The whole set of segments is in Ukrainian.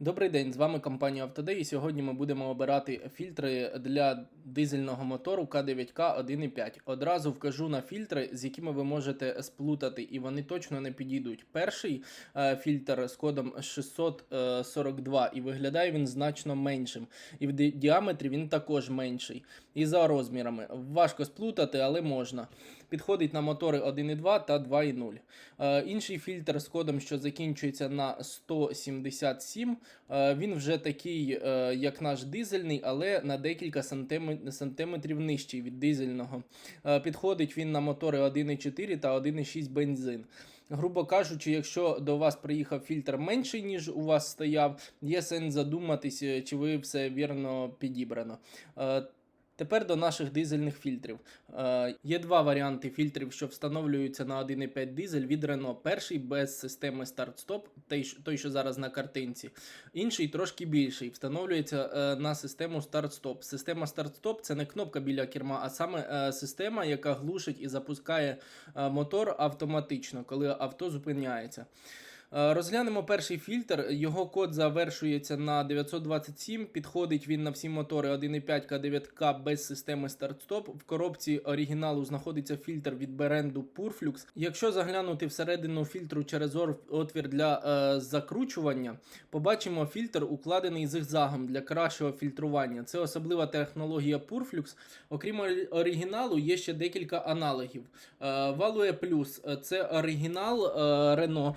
Добрий день, з вами компанія Автодей. І сьогодні ми будемо обирати фільтри для дизельного мотору К9К 1.5. Одразу вкажу на фільтри, з якими ви можете сплутати, і вони точно не підійдуть. Перший е, фільтр з кодом 642, і виглядає він значно меншим. І в діаметрі він також менший. І за розмірами. Важко сплутати, але можна. Підходить на мотори 1.2 та 2.0. Е, інший фільтр з кодом, що закінчується на 177, е, він вже такий, е, як наш дизельний, але на декілька сантиметрів нижчий від дизельного. Підходить він на мотори 1.4 та 1.6 бензин. Грубо кажучи, якщо до вас приїхав фільтр менший, ніж у вас стояв, є сенс задуматись, чи ви все вірно підібрано. Тепер до наших дизельних фільтрів. Е, є два варіанти фільтрів, що встановлюються на 1.5 дизель від Renault. Перший без системи старт-стоп, той, що зараз на картинці. Інший трошки більший, встановлюється е, на систему старт-стоп. Система старт-стоп це не кнопка біля керма, а саме е, система, яка глушить і запускає е, мотор автоматично, коли авто зупиняється. Е, Розглянемо перший фільтр. Його код завершується на 927. Підходить він на всі мотори 1.5 К9К без системи старт-стоп. В коробці оригіналу знаходиться фільтр від бренду Purflux. Якщо заглянути всередину фільтру через отвір для е, закручування, побачимо фільтр укладений зигзагом для кращого фільтрування. Це особлива технологія Purflux. Окрім оригіналу, є ще декілька аналогів. Е, Value Plus це оригінал е, Renault,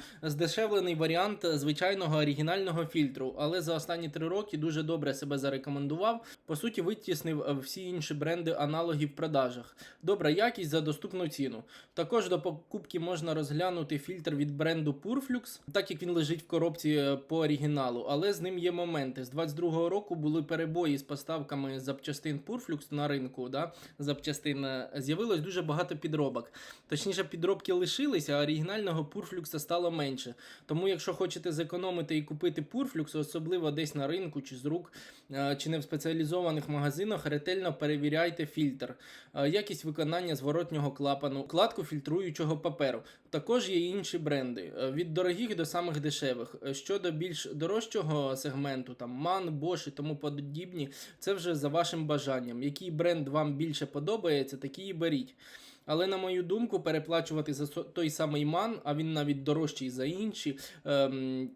здешевлений варіант звичайного оригінального фільтру, але за останні три роки дуже добре себе зарекомендував. По суті, витіснив е, всі інші бренди аналогів в продажах. Добра якість за доступну ціну. Також до покупки можна розглянути фільтр від бренду Purflux, так як він лежить в коробці е, по оригіналу, але з ним є моменти. З 22-го року були перебої з поставками запчастин Purflux на ринку. Да? Запчастин е, з'явилось дуже багато підробок. Точніше, підробки лишилися, а оригінального Purflux стало менше. Тому, якщо хочете зекономити і купити Purflux, особливо десь на ринку чи з рук, е, чи не в спеціалізованих магазинах, ретельно перевіряйте фільтр, е, якість виконання зворотнього клапану, кладку фільтруючого паперу. Також є інші бренди е, від дорогих до самих дешевих. Щодо більш дорожчого сегменту, там MAN, Bosch і тому подібні, це вже за вашим бажанням. Який бренд вам більше подобається, такий і беріть. Але на мою думку, переплачувати за той самий ман, а він навіть дорожчий за інші. Ем,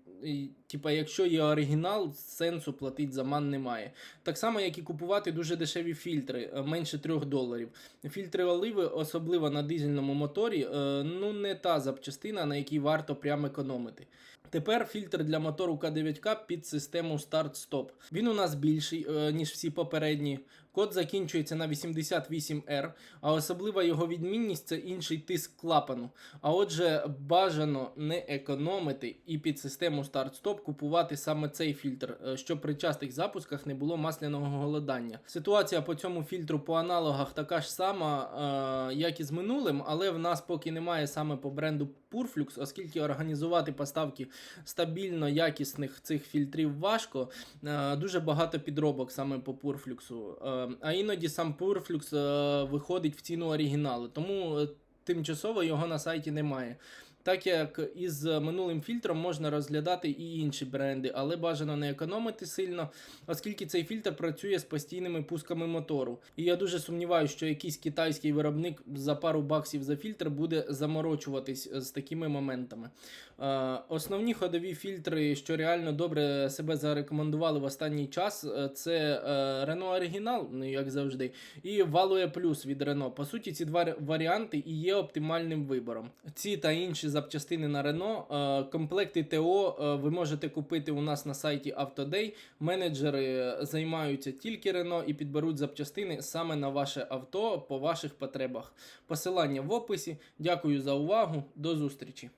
типа, якщо є оригінал, сенсу платити за ман немає. Так само, як і купувати дуже дешеві фільтри, е, менше 3 доларів. Фільтри оливи, особливо на дизельному моторі, е, ну не та запчастина, на якій варто прямо економити. Тепер фільтр для мотору К9К під систему старт-стоп. Він у нас більший, е, ніж всі попередні. Код закінчується на 88R, а особлива його відмінність це інший тиск клапану. А отже, бажано не економити і під систему старт-стоп купувати саме цей фільтр, е, щоб при частих запусках не було масляного голодання. Ситуація по цьому фільтру по аналогах така ж сама, е, як і з минулим, але в нас поки немає саме по бренду Purflux, оскільки організувати поставки стабільно якісних цих фільтрів важко. Е, Дуже багато підробок саме по Purflux. А іноді сам Purflux виходить в ціну оригіналу, тому тимчасово його на сайті немає. Так як із минулим фільтром можна розглядати і інші бренди, але бажано не економити сильно, оскільки цей фільтр працює з постійними пусками мотору. І я дуже сумніваюся, що якийсь китайський виробник за пару баксів за фільтр буде заморочуватись з такими моментами. Е, Основні ходові фільтри, що реально добре себе зарекомендували в останній час, е, це е, Renault Original, ну як завжди, і Value Plus від Renault. По суті, ці два варіанти і є оптимальним вибором. Ці та інші запчастини на Renault, е, комплекти ТО е, ви можете купити у нас на сайті Автодей. Менеджери займаються тільки Рено і підберуть запчастини саме на ваше авто по ваших потребах. Посилання в описі. Дякую за увагу. До зустрічі!